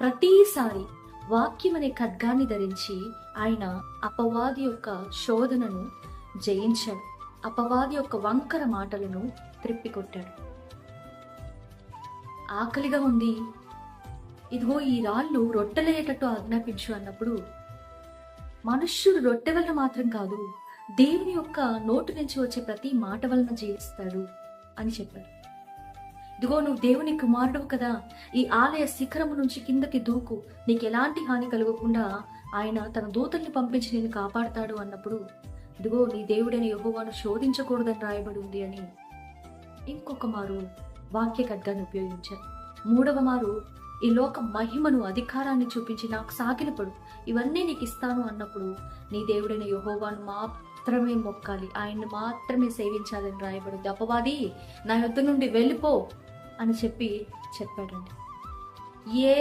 ప్రతిసారి వాక్యం అనే ఖడ్గాన్ని ధరించి ఆయన అపవాది యొక్క శోధనను జయించాడు. అపవాది యొక్క వంకర మాటలను త్రిప్పికొట్టాడు. ఆకలిగా ఉంది. ఇదిగో ఈ రాళ్ళు రొట్టెలయ్యేటట్టు ఆజ్ఞాపించు అన్నప్పుడు మనుష్యుడు రొట్టె వల్ల మాత్రం కాదు దేవుని యొక్క నోటు నుంచి వచ్చే ప్రతి మాట వలన జీవిస్తాడు అని చెప్పాడు. ఇదిగో నువ్వు దేవుని కుమారుడు కదా. ఈ ఆలయ శిఖరము నుంచి కిందకి దూకు. నీకు ఎలాంటి హాని కలగకుండా ఆయన తన దూతల్ని పంపించి నేను కాపాడతాడు అన్నప్పుడు ఇదిగో నీ దేవుడైన యహోవాను శోధించకూడదని రాయబడి ఉంది అని ఇంకొక మారు వాక్య ఖడ్గాన్ని ఉపయోగించారు. మూడవ మారు ఈ లోక మహిమను అధికారాన్ని చూపించి నాకు సాగిలపడు ఇవన్నీ నీకు ఇస్తాను అన్నప్పుడు నీ దేవుడైన యహోవాను మాత్రమే మొక్కాలి. ఆయన్ని మాత్రమే సేవించాలని రాయబడింది. అపవాది నా యొద్ద నుండి వెళ్ళిపో. అని చెప్పి చెప్పాడండి. ఏ